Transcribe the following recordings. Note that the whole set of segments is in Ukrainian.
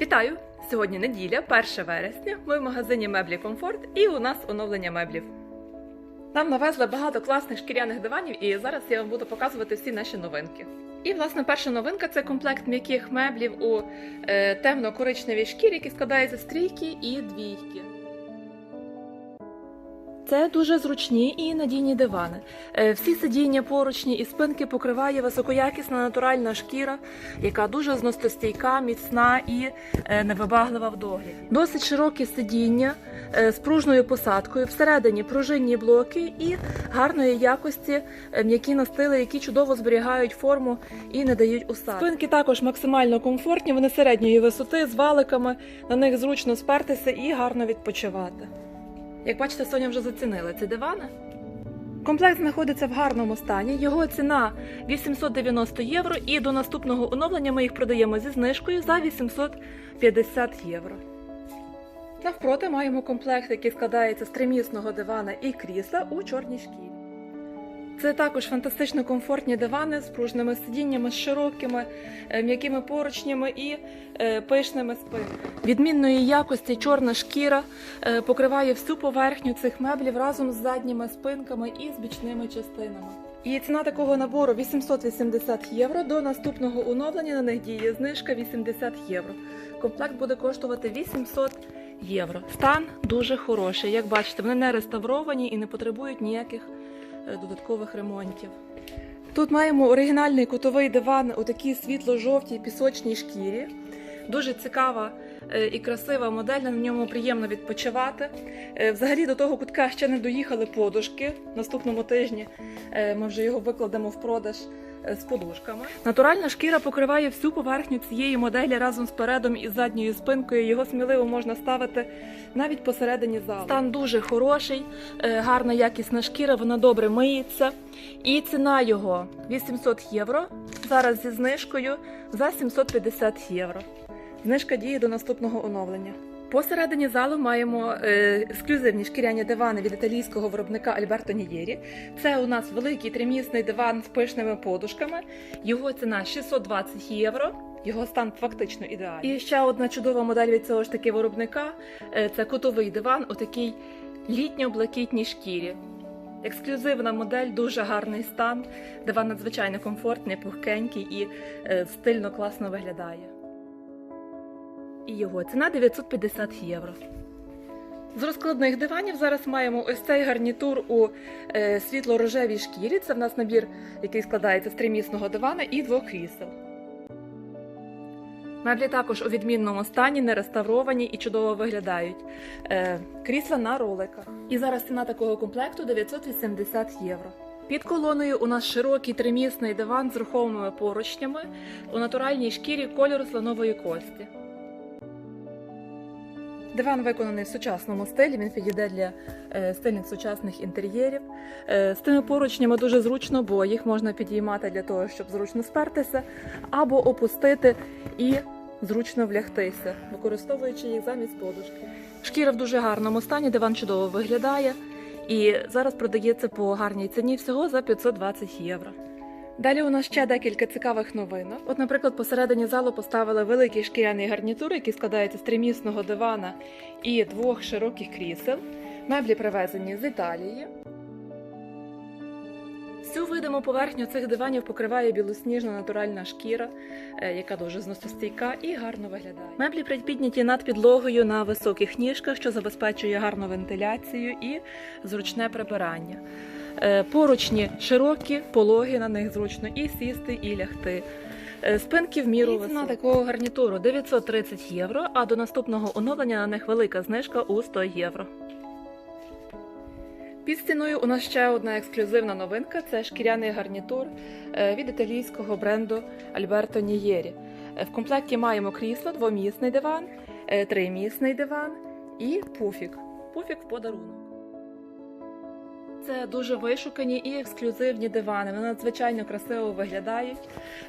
Вітаю! Сьогодні неділя, 1 вересня. Ми в магазині меблі Комфорт і у нас оновлення меблів. Нам навезли багато класних шкіряних диванів, і зараз я вам буду показувати всі наші новинки. І, власне, перша новинка це комплект м'яких меблів у е, темно-коричневій шкірі, який складається з трійки і двійки. Це дуже зручні і надійні дивани. Е, Всі сидіння, поручні і спинки покриває високоякісна натуральна шкіра, яка дуже зностостійка, міцна і е, невибаглива в догляді. Досить широкі сидіння е, з пружною посадкою, всередині пружинні блоки і гарної якості м'які настили, які чудово зберігають форму і не дають усад. Спинки також максимально комфортні, вони середньої висоти з валиками, на них зручно спертися і гарно відпочивати. Як бачите, Соня вже зацінила ці дивани. Комплект знаходиться в гарному стані. Його ціна 890 євро, і до наступного оновлення ми їх продаємо зі знижкою за 850 євро. Навпроти маємо комплект, який складається з тримісного дивана і крісла у чорній шкірі. Це також фантастично комфортні дивани з пружними сидіннями, з широкими е, м'якими поручнями і е, пишними спинками. Відмінної якості чорна шкіра е, покриває всю поверхню цих меблів разом з задніми спинками і з бічними частинами. І ціна такого набору 880 євро. До наступного оновлення на них діє знижка 80 євро. Комплект буде коштувати 800 євро. Стан дуже хороший. Як бачите, вони не реставровані і не потребують ніяких додаткових ремонтів. Тут маємо оригінальний кутовий диван у такій світло-жовтій пісочній шкірі. Дуже цікава е, і красива модель, на ньому приємно відпочивати. Е, Взагалі до того кутка ще не доїхали подушки. Наступному тижні е, ми вже його викладемо в продаж е, з подушками. Натуральна шкіра покриває всю поверхню цієї моделі разом з передом і задньою спинкою. Його сміливо можна ставити навіть посередині залу. Стан дуже хороший, е, гарна якісна шкіра, вона добре миється. І ціна його 800 євро. Зараз зі знижкою за 750 євро. Знижка діє до наступного оновлення. Посередині залу маємо е, ексклюзивні шкіряні дивани від італійського виробника Альберто Нієрі. Це у нас великий тримісний диван з пишними подушками. Його ціна 620 євро. Його стан фактично ідеальний. І ще одна чудова модель від цього ж таки виробника е, це кутовий диван у такій літньо-блакитній шкірі. Ексклюзивна модель, дуже гарний стан. Диван надзвичайно комфортний, пухкенький і е, стильно класно виглядає. І його ціна 950 євро. З розкладних диванів зараз маємо ось цей гарнітур у е, світло-рожевій шкірі. Це в нас набір, який складається з тримісного дивана і двох крісел. Меблі також у відмінному стані, не реставровані і чудово виглядають. Е, крісла на роликах. І зараз ціна такого комплекту 980 євро. Під колоною у нас широкий тримісний диван з рухомими поручнями у натуральній шкірі кольору слонової кості. Диван виконаний в сучасному стилі, він підійде для е, стильних сучасних інтер'єрів. Е, з тими поручнями дуже зручно, бо їх можна підіймати для того, щоб зручно спертися, або опустити і зручно влягтися, використовуючи їх замість подушки. Шкіра в дуже гарному стані, диван чудово виглядає і зараз продається по гарній ціні всього за 520 євро. Далі у нас ще декілька цікавих новинок. От, наприклад, посередині залу поставили великий шкіряний гарнітур, який складається з тримісного дивана і двох широких крісел. Меблі привезені з Італії. Всю видиму поверхню цих диванів покриває білосніжна натуральна шкіра, е, яка дуже зносостійка і гарно виглядає. Меблі підняті над підлогою на високих ніжках, що забезпечує гарну вентиляцію і зручне прибирання. Е, Поручні широкі, пологи на них зручно і сісти, і лягти. Е, Спинки в міру ціна такого гарнітуру 930 євро, а до наступного оновлення на них велика знижка у 100 євро. Під стіною у нас ще одна ексклюзивна новинка це шкіряний гарнітур е, від італійського бренду Альберто Нієрі. В комплекті маємо крісло, двомісний диван, тримісний диван і пуфік. Пуфік в подарунок. Це дуже вишукані і ексклюзивні дивани. Вони надзвичайно красиво виглядають.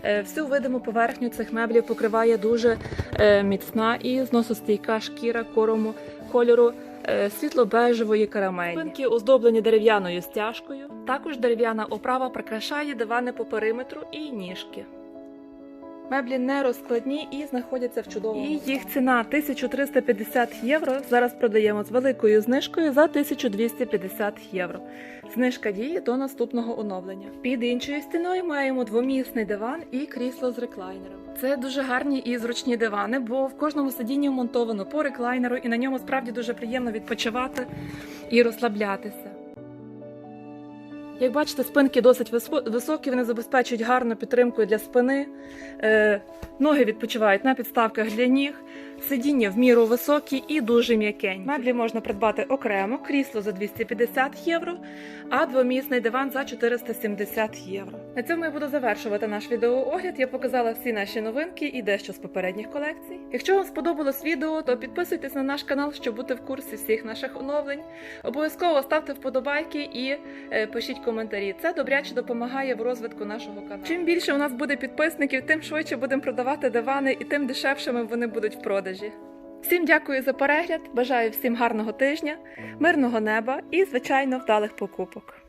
Е, Всю видиму поверхню цих меблів покриває дуже е, міцна і зносостійка шкіра корому кольору е, світло-бежевої карамелі. Спинки оздоблені дерев'яною стяжкою. Також дерев'яна оправа прикрашає дивани по периметру і ніжки. Меблі не розкладні і знаходяться в чудовому. І їх ціна 1350 євро. Зараз продаємо з великою знижкою за 1250 євро. Знижка діє до наступного оновлення. Під іншою стіною маємо двомісний диван і крісло з реклайнером. Це дуже гарні і зручні дивани, бо в кожному сидінні вмонтовано по реклайнеру, і на ньому справді дуже приємно відпочивати і розслаблятися. Як бачите, спинки досить високі, вони забезпечують гарну підтримку для спини. Е, ноги відпочивають на підставках для ніг, сидіння в міру високі і дуже м'якенькі. Меблі можна придбати окремо, крісло за 250 євро, а двомісний диван за 470 євро. На цьому я буду завершувати наш відеоогляд. Я показала всі наші новинки і дещо з попередніх колекцій. Якщо вам сподобалось відео, то підписуйтесь на наш канал, щоб бути в курсі всіх наших оновлень. Обов'язково ставте вподобайки і е, пишіть коментарі. Це добряче допомагає в розвитку нашого каналу. Чим більше у нас буде підписників, тим швидше будемо продавати дивани і тим дешевшими вони будуть в продажі. Всім дякую за перегляд. Бажаю всім гарного тижня, мирного неба і, звичайно, вдалих покупок.